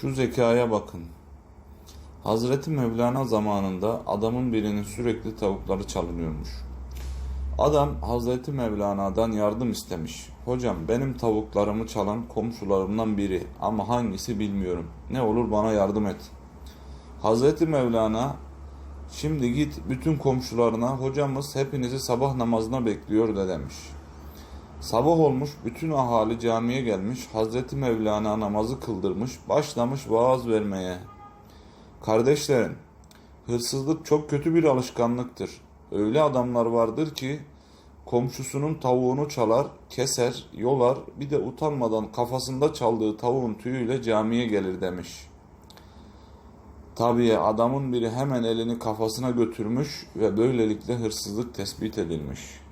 Şu zekaya bakın. Hazreti Mevlana zamanında adamın birinin sürekli tavukları çalınıyormuş. Adam Hazreti Mevlana'dan yardım istemiş. Hocam benim tavuklarımı çalan komşularımdan biri ama hangisi bilmiyorum. Ne olur bana yardım et. Hazreti Mevlana şimdi git bütün komşularına hocamız hepinizi sabah namazına bekliyor de demiş. Sabah olmuş bütün ahali camiye gelmiş Hazreti Mevlana namazı kıldırmış başlamış vaaz vermeye. Kardeşlerim hırsızlık çok kötü bir alışkanlıktır. Öyle adamlar vardır ki komşusunun tavuğunu çalar, keser, yolar bir de utanmadan kafasında çaldığı tavuğun tüyüyle camiye gelir demiş. Tabii adamın biri hemen elini kafasına götürmüş ve böylelikle hırsızlık tespit edilmiş.